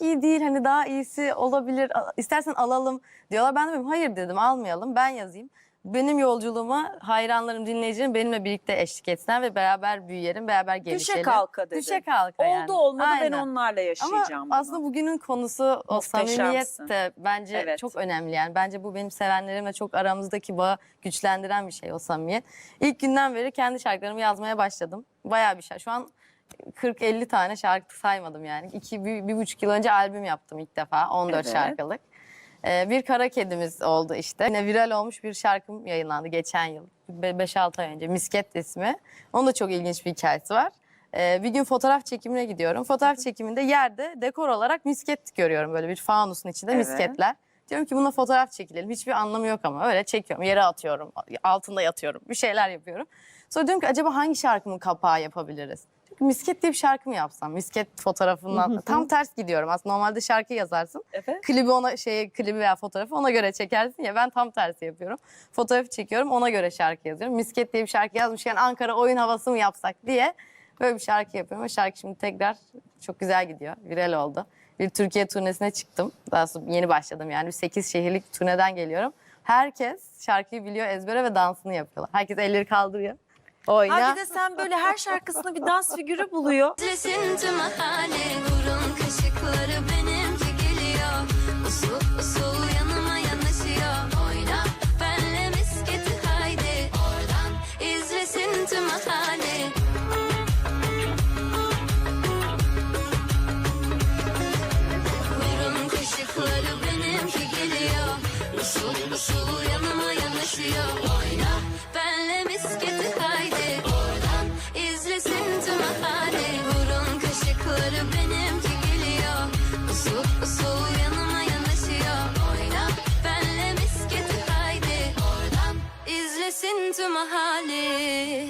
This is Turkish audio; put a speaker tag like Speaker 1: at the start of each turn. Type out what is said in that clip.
Speaker 1: iyi değil hani daha iyisi olabilir istersen alalım diyorlar. Ben de dedim hayır dedim almayalım ben yazayım. Benim yolculuğuma hayranlarım dinleyicilerim benimle birlikte eşlik etsinler ve beraber büyüyelim beraber gelişelim.
Speaker 2: Düşe kalka dedin.
Speaker 1: Düşe kalka yani.
Speaker 2: Oldu olmadı ben
Speaker 1: Aynen.
Speaker 2: onlarla yaşayacağım
Speaker 1: Ama aslında bugünün konusu o
Speaker 2: Muhteşemsin.
Speaker 1: samimiyet de bence
Speaker 2: Evet.
Speaker 1: çok önemli yani. Bence bu benim sevenlerimle çok aramızdaki bağı güçlendiren bir şey o samimiyet. İlk günden beri kendi şarkılarımı yazmaya başladım. Bayağı bir şey. Şu an 40-50 tane şarkı saymadım yani. İki, bir, bir buçuk yıl önce albüm yaptım ilk defa 14
Speaker 2: Evet.
Speaker 1: şarkılık. Ee, bir kara kedimiz oldu işte. Yine viral olmuş bir şarkım yayınlandı geçen yıl. 5-6 ay önce. Misket ismi. Onun da çok ilginç bir hikayesi var. Ee, bir gün fotoğraf çekimine gidiyorum. Fotoğraf çekiminde yerde dekor olarak misket görüyorum. Böyle bir fanusun içinde
Speaker 2: Evet.
Speaker 1: misketler. Diyorum ki buna fotoğraf çekilelim. Hiçbir anlamı yok ama öyle çekiyorum. Yere atıyorum. Altında yatıyorum. Bir şeyler yapıyorum. Sonra diyorum ki acaba hangi şarkımın kapağı yapabiliriz? Çünkü misket diye bir şarkı mı yapsam? Misket fotoğrafından tam ters gidiyorum. Aslında normalde şarkı yazarsın.
Speaker 2: Evet.
Speaker 1: Klibi ona şey klibi veya fotoğrafı ona göre çekersin ya ben tam tersi yapıyorum. Fotoğrafı çekiyorum ona göre şarkı yazıyorum. Misket diye bir şarkı yazmışken Ankara oyun havası mı yapsak diye böyle bir şarkı yapıyorum. Ve şarkı şimdi tekrar çok güzel gidiyor. Viral oldu. Bir Türkiye turnesine çıktım. Daha sonra yeni başladım yani. Bir 8 şehirlik turneden geliyorum. Herkes şarkıyı biliyor ezbere ve dansını yapıyorlar. Herkes elleri kaldırıyor. Oyna.
Speaker 2: Ha bir de sen böyle her şarkısında bir dans figürü buluyor.
Speaker 3: Adresin tüm mahalle Burun kaşıkları benimki geliyor Usul usul yanıma yanaşıyor Oyna benle misketi haydi Oradan izlesin tüm mahalle kaşıkları benimki geliyor. Usul usul yanıma yanaşıyor. Oyna benle misketi haydi Oradan izlesin tüm mahalle Burun kaşıkları benimki geliyor. Usul usul yanıma yanaşıyor. Oyna benle misketi haydi Oradan izlesin tüm mahalle